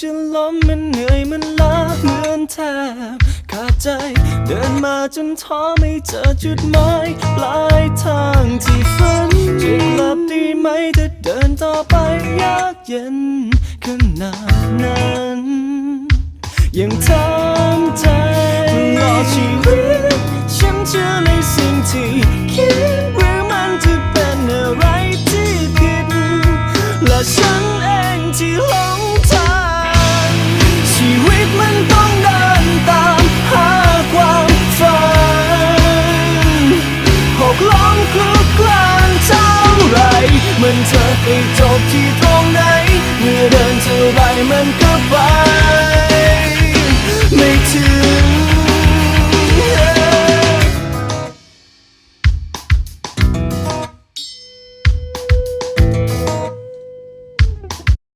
จะล้มมันเหนื่อยมันล้าเหมือนแทบขาดใจ เดินมาจนท้อไม่เจอจุดหมายปลายทางที่ฝันจะกลับดีไหมถ้าเดินต่อไปยากเย็นขนาดนั้นยังทำใจตลอชีวิตฉันเชื่อในสิ่งที่คิดหรือมันจะเป็นอะไรที่ผิดและฉันเองที่ เธอจะไปจบที่ตรงไหน